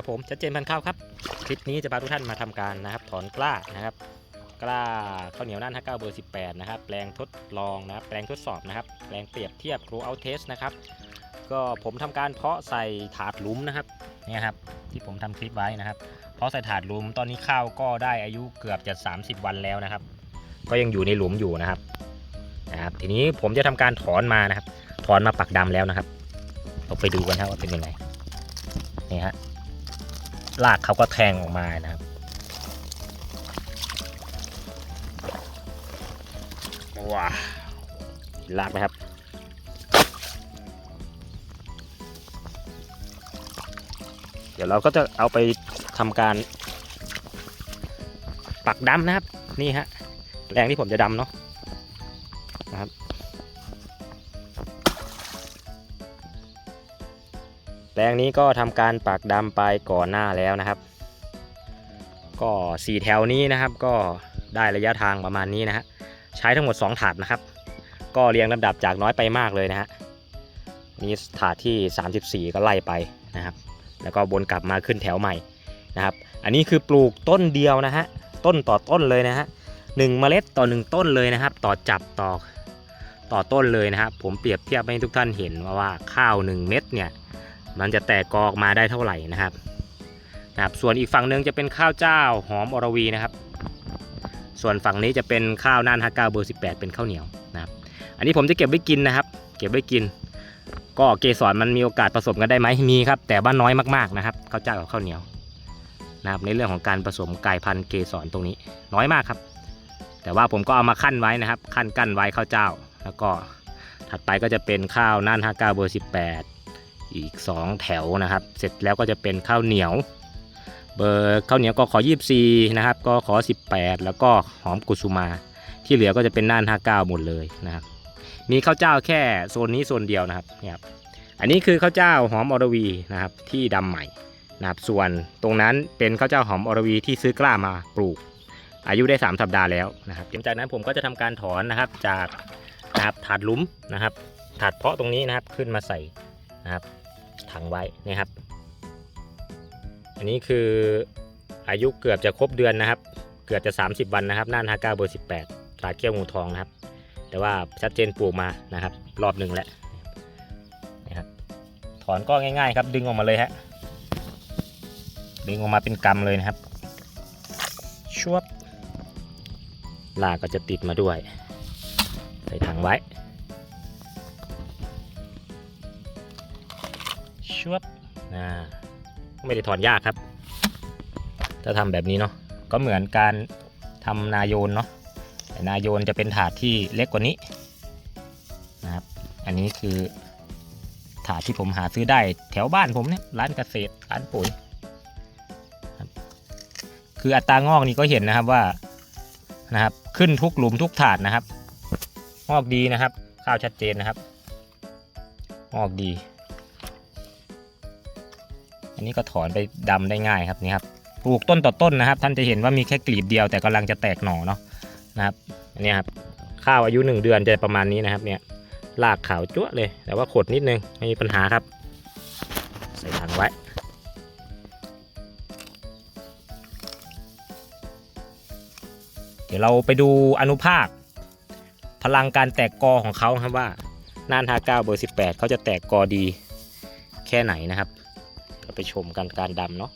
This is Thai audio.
ครับผมชัดเจนพันข้าวครับ คลิปนี้จะพาทุกท่านมาทำการนะครับ ถอนกล้านะครับ กล้าข้าวเหนียวน่าน59เบอร์18นะครับแปลงทดลองนะครับแปลงทดสอบนะครับแปลงเปรียบเทียบ grow out test นะครับก็ผมทำการเพาะใส่ถาดหลุมนะครับเนี่ยครับที่ผมทำคลิปไว้นะครับ เพาะใส่ถาดหลุมตอนนี้ข้าวก็ได้อายุเกือบจะ 30 วันแล้วนะครับ ก็ยังอยู่ในหลุมอยู่นะครับนะครับ ทีนี้ผมจะทำการถอนมานะครับ ถอนมาปักดำแล้วนะครับเราไปดูกันครับว่าเป็นยังไงนี่ฮะ รากเขาก็แทงออกมานะครับว้าวเห็นรากไหมครับ เดี๋ยวเราก็จะเอาไปทำการ ปักดำนะครับ นี่ฮะแรงที่ผมจะดำเนาะนะครับ แปลงนี้ก็ทำการปักดำไปก่อนหน้าแล้วนะครับ ก็สี่แถวนี้นะครับ ก็ได้ระยะทางประมาณนี้นะฮะใช้ทั้งหมด 2 ถาดนะครับ ก็เรียงลำดับจากน้อยไปมากเลยนะฮะนี่ถาดที่ 34 ก็ไล่ไปนะครับ แล้วก็วนกลับมาขึ้นแถวใหม่นะครับ อันนี้คือปลูกต้นเดียวนะฮะต้นต่อต้นเลยนะฮะหนึ่งเมล็ดต่อหนึ่งต้นเลยนะครับ ต่อจับต่อต่อต้นเลยนะครับ ผมเปรียบเทียบให้ทุกท่านเห็นว่าว่าข้าว 1 เม็ดเนี่ย มันจะแตกกอออกมาได้เท่าไหร่นะครับนะครับ ส่วนอีกฝั่งหนึ่งจะเป็นข้าวเจ้าหอมอรวีนะครับ ส่วนฝั่งนี้จะเป็นข้าวน่านฮักกาเบอร์ 18 เป็นข้าวเหนียวนะครับ อันนี้ผมจะเก็บไว้กินนะครับ เก็บไว้กิน ก็เกสรมันมีโอกาสผสมกันได้ไหมมีครับ แต่ว่านน้อยมากๆนะครับข้าวเจ้ากับข้าวเหนียวนะครับในเรื่องของการผสมกลายพันธุ์เกสรตรงนี้น้อยมากครับ แต่ว่าผมก็เอามาขั้นไว้นะครับ ขั้นกั้นไว้ข้าวเจ้า แล้วก็ถัดไปก็จะเป็นข้าวน่านฮักกาเบอร์ 18 อีก 2 แถวนะครับ เสร็จแล้วก็จะเป็นข้าวเหนียว เบอร์ข้าวเหนียวก็ขอ 24 นะครับ ก็ขอ 18 แล้วก็หอมกุสุมา ที่เหลือก็จะเป็นน่าน59 หมดเลยนะครับ มีข้าวเจ้าแค่โซนนี้โซนเดียวนะครับเนี่ยครับอันนี้คือข้าวเจ้าหอมอรวีนะครับที่ดำใหม่นะครับส่วนตรงนั้นเป็นข้าวเจ้าหอมอรวีที่ซื้อกล้ามาปลูก อายุได้ 3 สัปดาห์แล้วนะครับหลังจากนั้นผมก็จะทำการถอนนะครับจากนะครับถาดหลุมนะครับถาดเพาะตรงนี้นะครับขึ้นมาใส่นะครับ ถังไว้นี่ครับ อันนี้คืออายุเกือบจะครบเดือนนะครับ เกือบจะ 30 วันนะครับน่านฮาก้าเบอร์ 18ตราเกี้ยวงูทองนะครับ แต่ว่าชัดเจนปลูกมานะครับ รอบหนึ่งแล้วนะครับถอนก็ง่ายๆครับดึงออกมาเลยฮะดึงออกมาเป็นกำเลยนะครับชวบลาก็จะติดมาด้วย ใส่ถังไว้ ชวบอ่าไม่ได้ถอนยากครับ ถ้าทำแบบนี้เนาะก็เหมือนการทำนาโยนเนาะแต่นายโยนจะเป็นถาดที่เล็กกว่านี้นะครับ อันนี้คือถาดที่ผมหาซื้อได้แถวบ้านผมเนี่ยร้านเกษตรร้านปุ๋ยคืออัตรางอกนี่ก็เห็นนะครับว่านะครับขึ้นทุกหลุมทุกถาดนะครับ งอกดีนะครับ ข้าวชัดเจนนะครับ งอกดี อันนี้ก็ถอนไปดำได้ง่ายครับนี่ครับปลูกต้นต่อต้นนะครับ ท่านจะเห็นว่ามีแค่กลีบเดียวแต่กำลังจะแตกหน่อเนาะนะครับอันนี้ครับข้าวอายุ 1 เดือนจะประมาณนี้นะครับเนี่ยรากขาวจั๊วเลย แต่ว่าขดนิดนึงไม่มีปัญหาครับ ใส่ถังไว้เดี๋ยวเราไปดูอนุภาค พลังการแตกกอของเขาครับว่าน่านฮาเก้าเบอร์ 18 เขาจะแตกกอดีแค่ไหนนะครับ ก็ไปชมกันการดำเนาะ